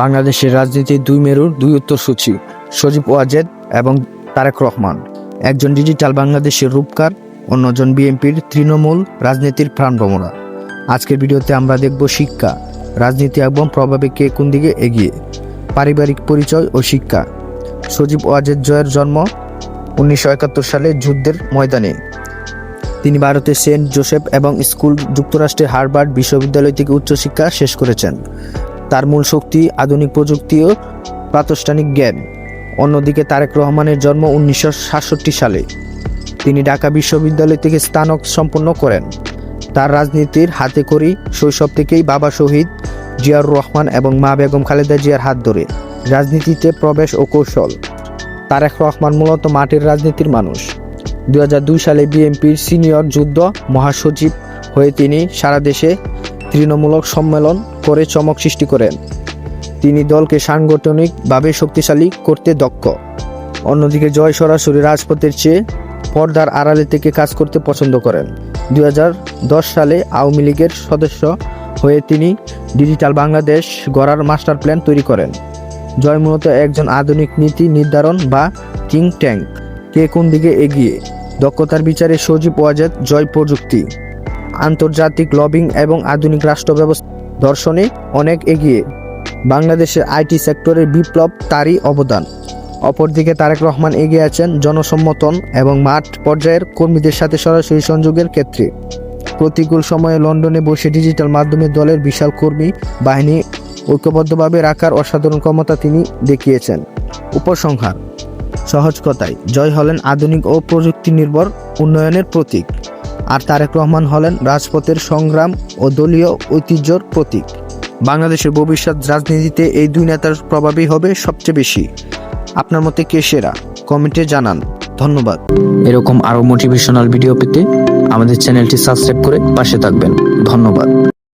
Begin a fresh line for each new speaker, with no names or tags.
বাংলাদেশের রাজনীতির দুই মেরুর, দুই উত্তরসূচি, সজীব ওয়াজেদ এবং তারেক রহমান। একজন ডিজিটাল বাংলাদেশের রূপকার, অন্যজন বিএনপির তৃণমূল রাজনীতির প্রাণভ্রমরা আজকের ভিডিওতে আমরা দেখব শিক্ষা, রাজনীতি এবং প্রভাবে কে কোন দিকে এগিয়ে, পারিবারিক পরিচয় ও শিক্ষা। সজীব ওয়াজেদ জয়ের জন্ম উনিশশো একাত্তর সালে যুদ্ধের ময়দানে। তিনি ভারতের সেন্ট জোসেফ এবং স্কুল যুক্তরাষ্ট্রের হার্ভার্ড বিশ্ববিদ্যালয় থেকে উচ্চশিক্ষা শেষ করেছেন। তার মূল শক্তি, আধুনিক প্রযুক্তি ও প্রাতিষ্ঠানিক জ্ঞান। অন্যদিকে তারেক রহমানের জন্ম উনিশশো সাতষট্টি সালে। তিনি ঢাকা বিশ্ববিদ্যালয় থেকে স্নাতক সম্পন্ন করেন। তার রাজনীতির হাতে করি শৈশব থেকেই বাবা শহীদ জিয়াউর রহমান এবং মা বেগম খালেদা জিয়ার হাত ধরে। রাজনীতিতে প্রবেশ ও কৌশল। তারেক রহমান মূলত মাটির রাজনীতির মানুষ। দুই হাজার দুই সালে বিএনপির সিনিয়র যুদ্ধ মহাসচিব হয়ে তিনি সারা দেশে তৃণমূলক সম্মেলন করে চমক সৃষ্টি করেন। তিনি দলকে সাংগঠনিকভাবে শক্তিশালী করতে দক্ষ। অন্যদিকে জয় সরাসরি রাজপথের চেয়ে পর্দার আড়ালে থেকে কাজ করতে পছন্দ করেন। দু হাজার দশ সালে আওয়ামী লীগের সদস্য হয়ে তিনি ডিজিটাল বাংলাদেশ গড়ার মাস্টার প্ল্যান তৈরি করেন। জয় মূলত একজন আধুনিক নীতি নির্ধারণ বা থিঙ্ক ট্যাঙ্ক। কে কোন দিকে এগিয়ে? দক্ষতার বিচারে সজীব ওয়াজেদ জয় প্রযুক্তি। আন্তর্জাতিক লবিং এবং আধুনিক রাষ্ট্র ব্যবস্থা দর্শনে অনেক এগিয়ে। বাংলাদেশের আইটি সেক্টরের বিপ্লব তারই অবদান। অপরদিকে তারেক রহমান এগিয়ে আছেন জনসম্মতন এবং মাঠ পর্যায়ের কর্মীদের সাথে সরাসরি সংযোগের ক্ষেত্রে। প্রতিকূল সময়ে লন্ডনে বসে ডিজিটাল মাধ্যমে দলের বিশাল কর্মী, বাহিনী ঐক্যবদ্ধভাবে রাখার অসাধারণ ক্ষমতা তিনি দেখিয়েছেন। উপসংহার। সহজ কথায়, জয় হলেন আধুনিক ও প্রযুক্তি নির্ভর উন্নয়নের প্রতীক। আর তারেক রহমান হলেন রাজপথের সংগ্রাম ও দলীয় ঐতিহ্যর প্রতীক। বাংলাদেশের ভবিষ্যৎ রাজনীতিতে এই দুই নেতার প্রভাবই হবে সবচেয়ে বেশি। আপনার মতে কে সেরা? কমেন্টে জানান। ধন্যবাদ। এরকম আরও মোটিভেশনাল ভিডিও পেতে আমাদের চ্যানেলটি সাবস্ক্রাইব করে পাশে থাকবেন। ধন্যবাদ।